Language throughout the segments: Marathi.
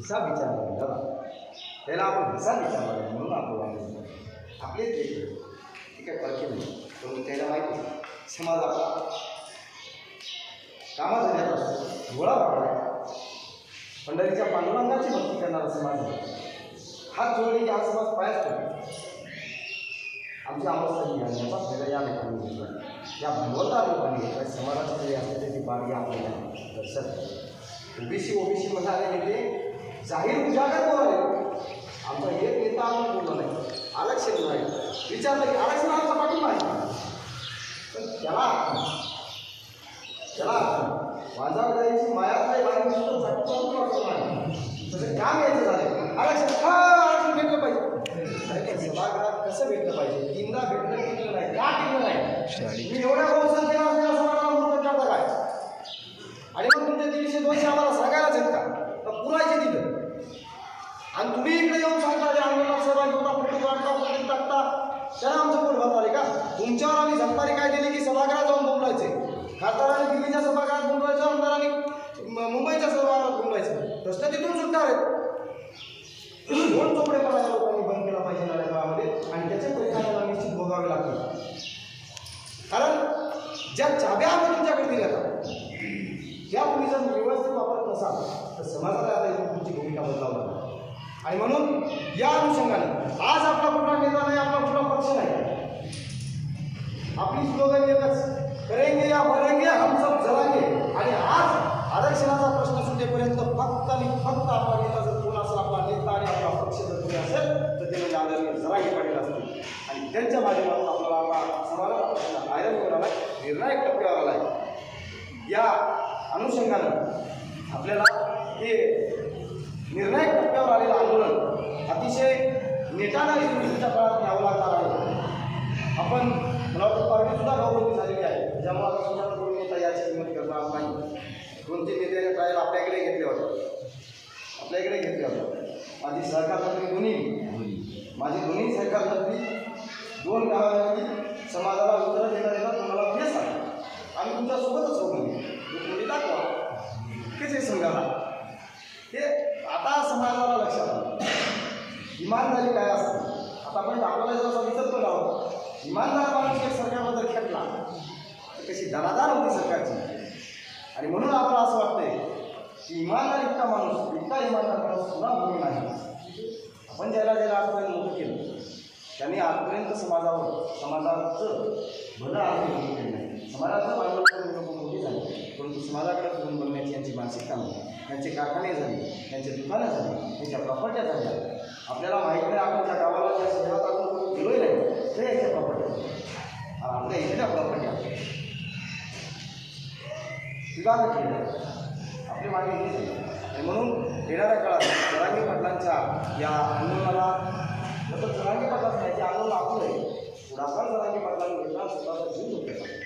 हिसाब विचारला गेला त्याला आपण हिसाब विचारला गेला म्हणून आपण वागलो. आपलेच लेकरं. ते काय फरक नाही. पण त्याला माहिती समाज आपला. कामाचा देत गोळा वाकडा पंढरीच्या पांडुरंगाची भक्ती करणारा समाज हात जोडले की हा समाज पायच पडतो आमच्या अवस्था ही आहे या लोकांनी घेतला या भगवता लोकांनी घेतला समाजाची तरी असते त्याची बागी आपल्याला दर्शक ओबीसी ओबीसी म्हणाले नेते जाहीर उजागर बोलाले आमचा एक नेता आम्ही बोलला नाही. आरक्षण नाही. विचारलं की आरक्षण आमचा पाठिंबा आहे पण त्याला त्याला माझा गडाची माया काय बाहेर नुसतं झटकून वाटतो नाही तसं काम यायचं झालं आरक्षण हा आरक्षण भेटलं पाहिजे अरे पण सभागृहात कसं भेटलं पाहिजे तीनदा भेटलं टिकलं नाही का टिकलं नाही मी एवढ्या बहुसंख्येला असलेल्या समाजाला मदत करता काय आणि मग तुमचे दीडशे दोनशे आम्हाला सांगायलाच आहेत का तर पुरायचे तिथं आणि तुम्ही इकडे येऊन सांगता जे आंदोलनात सहभागी होता फोटो काढता फोटो टाकता त्याला आमचं पोट भरणार आहे का तुमच्यावर आम्ही झंपारी काय दिली की सभागृहात जाऊन बोंबलायचे खासदारांनी दिल्लीच्या सभागृहात बोंबलायचं आमदारांनी मुंबईच्या सभागृहात बोंबलायचं प्रश्न तिथून सुटणार आहेत. दोन चोपडेपणा या लोकांनी बंद केला पाहिजे या काळामध्ये आणि त्याचे परिणाम मला निश्चित भोगावे लागतील. कारण ज्या चाब्या आम्ही तुमच्याकडे दिल्या त्या तुम्ही जर व्यवस्थित वापरत नसाल तर समाजाला आता इथून तुमची भूमिका बदलावं आणि म्हणून या अनुषंगाने आज आपला कुठला नेता नाही आपला कुठला पक्ष नाही आपली स्लोगन एकच करेंगे या भरेंगे हम सब जलांगे आणि आज आरक्षणाचा प्रश्न सुटेपर्यंत फक्त आणि फक्त आपला नेता जर कोण असेल आपला नेता आणि आपला पक्ष जर कोणी असेल तर ते म्हणजे आदरणीय जरांगे पाटील असतील आणि त्यांच्या माध्यमातून आपल्याला आपला समाजाला प्रश्न आयरन करायला निर्णायक टप्प्यावर आला आहे. या अनुषंगानं आपल्याला हे निर्णायक टप्प्यावर आलेलं आंदोलन अतिशय नेटानं निवडणुकीच्या काळात न्यावं लागणार आहे. आपण मला वाटतं पार्टीसुद्धा गौरवणी झालेली आहे. ज्यामुळे आता सुद्धा दोन नेता याची किंमत करणार नाही. दोन तीन नेत्याने ट्रायल आपल्याकडे घेतले होते. आपल्याकडे घेतले होते. माझी सहकार मंत्री दोन्ही. माझी दोन्ही सहकार मंत्री दोन गावांमध्ये समाजाला उत्तर देता देता तुम्हाला हे सांगा आम्ही तुमच्यासोबतच सोडून तुम्ही दाखवा. तेच हे समजायला हे आता समाजाला लक्षात आलं. इमानदारी काय असते? आता आपण आपल्याला जर विचार पण आहोत इमानदार माणूस एक सरकारला जर खेटला. तर कशी दरादार होती सरकारची. आणि म्हणून आपल्याला असं वाटतंय इमानदार इतका माणूस इतका इमानदार माणूस पुन्हा भूमी नाही. आपण ज्याला ज्याला आजपर्यंत मोठं केलं त्यांनी आजपर्यंत समाजावर समाजाचं भलं आजपर्यंत केलं नाही. समाजाचं पालन लोक मोठी झाली. परंतु समाजाकडे करून बनण्याची यांची मानसिकता नाही. त्यांचे कारखाने झाले त्यांचे दुकानं झाली त्यांच्या प्रॉपर्ट्या झाल्या. आपल्याला माहीत नाही आपण त्या गावाला ज्या शहरात आपण गेलोय नाही ते याच्या प्रॉपर्ट्या आपल्या इथल्या प्रॉपर्ट्या. विभाग केले. आपली मागणी हीच आणि म्हणून येणाऱ्या काळात जरांगी पाटलांच्या या आंदोलनाला नंतर जरांगी पाटलाच नाही ते आंदोलन आपलं आहे पुढाकार जरांगी पाटलांनी घेतला स्वतःचा जीव धोक्याचा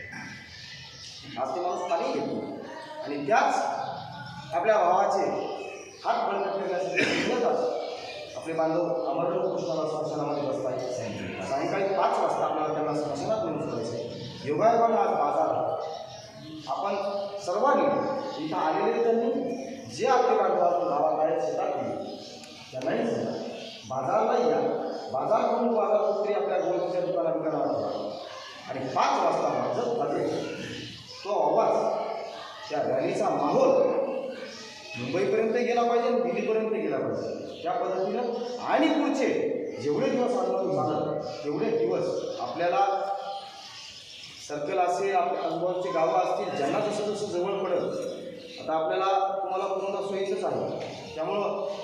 आज ते माणूस पाणी घेतो. आणि त्याच आपल्या भावाचे हात बळकट करण्यासाठी आपले बांधव अमरलोक कृष्णाला स्मशानामध्ये बसताय सायंकाळी पाच वाजता आपल्याला त्यांना स्मशानात नेऊन सोडायचं योगायोगानं आज बाजार आपण सर्वांनी इथं आलेले त्यांनी जे आपले बांधव गावात आहेत शेतात गेले त्यांनाही सांगा. बाजारला या. बाजार म्हणून बाजार तरी आपल्या गोष्टीच्या दुकानात विकायला वाटला आणि पाच वाजता माझं पाहिजे तो आवाज त्या रॅलीचा माहोल मुंबईपर्यंत गेला पाहिजे आणि दिल्लीपर्यंत गेला पाहिजे. त्या पद्धतीनं आणि पुढचे जेवढे दिवस आंदोलन झालं तेवढे दिवस आपल्याला सर्कल असे आपल्या आजूबाजूचे गावं असतील ज्यांना जसं जसं जवळ पडेल आता आपल्याला तुम्हाला पूर्ण सोयीचंच आहे. त्यामुळं